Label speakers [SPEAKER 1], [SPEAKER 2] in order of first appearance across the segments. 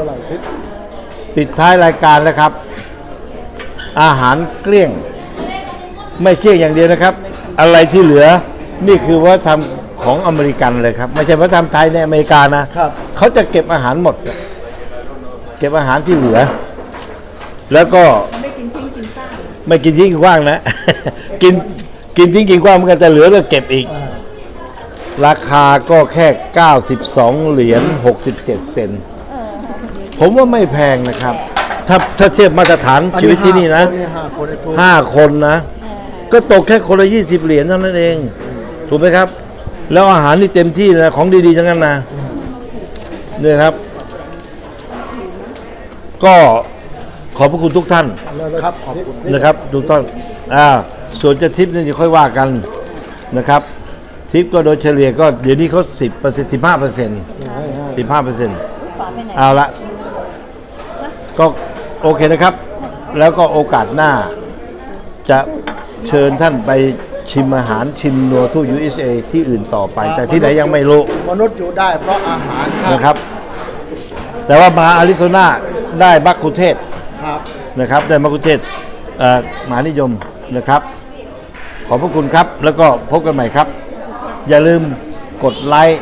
[SPEAKER 1] เท่าไหร่ทิศ
[SPEAKER 2] ปิดท้ายรายการแล้วครับ อาหารเกลี้ยง ไม่เกลี้ยงอย่างเดียวนะครับ อะไรที่เหลือนี่คือวัฒนธรรมของอเมริกันเลยครับ ไม่ใช่วัฒนธรรมไทยในอเมริกานะครับเขาจะเก็บอาหารหมด เก็บอาหารที่เหลือ แล้วก็
[SPEAKER 3] ไม่กินทิ้งกินซ่าง
[SPEAKER 2] ไม่กินทิ้งกินกว้างนะ กินกินทิ้งกินกว้างมันก็จะเหลือแล้วเก็บอีก ราคาก็แค่ 92 เหรียญ67 เซนต์ ผมว่าไม่แพงนะครับ ถ้าถ้าเทียบมาตรฐานชีวิตที่นี่นะ
[SPEAKER 1] ห้าคนในทุน
[SPEAKER 2] ห้าคนนะ ก็ตกแค่คนละ20เหรียญเท่านั้นเอง ถูกไหมครับ แล้วอาหารนี่เต็มที่นะของดีๆทั้งนั้นนะเนี่ยครับ ก็ขอบพระคุณทุกท่าน
[SPEAKER 1] ครับขอบคุณ
[SPEAKER 2] นะครับถูกต้องอ่าส่วนจะทิปนี่จะค่อยว่ากันนะครับ ทิปก็โดยเฉลี่ยก็เดี๋ยวนี้เขาสิบเปอร์เซ็นต์สิบห้าเปอร์เซ็นต์สิบห้าเปอร์เซ็นต์
[SPEAKER 3] ฝาไปไหน
[SPEAKER 2] เอาละ ก็โอเคนะครับ แล้วก็โอกาสหน้า จะเชิญท่านไปชิมอาหารชิมนัวทู่ USA ที่อื่นต่อไป แต่ที่ไหนยังไม่รู้
[SPEAKER 1] มนุษย์อยู่ได้เพราะอาหารครับ
[SPEAKER 2] นะครับ แต่ว่ามาอาริโซนาได้บักคุเทศ
[SPEAKER 1] ครับ
[SPEAKER 2] นะครับได้มะกุเทศเอ่อมหานิยมนะครับ ขอบพระคุณครับ แล้วก็พบกันใหม่ครับ อย่าลืมกดไลค์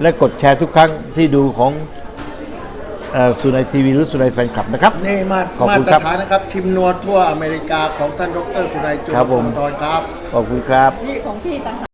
[SPEAKER 2] และกดแชร์ทุกครั้งที่ดูของ เอ่อสุนัยทีวีหรือสุนัยแฟนคลับนะครับ
[SPEAKER 1] นี่มา
[SPEAKER 2] ขอบ
[SPEAKER 1] มา
[SPEAKER 2] คุณ
[SPEAKER 1] ตร
[SPEAKER 2] ครับ
[SPEAKER 1] ฐานนะครับ ชิมนัวทั่วอเมริกาของท่านดรสุนัยจุล
[SPEAKER 2] ครับผม
[SPEAKER 1] พรครับ
[SPEAKER 2] ขอบคุณครับ
[SPEAKER 3] นี่ของพี่ต่างหาก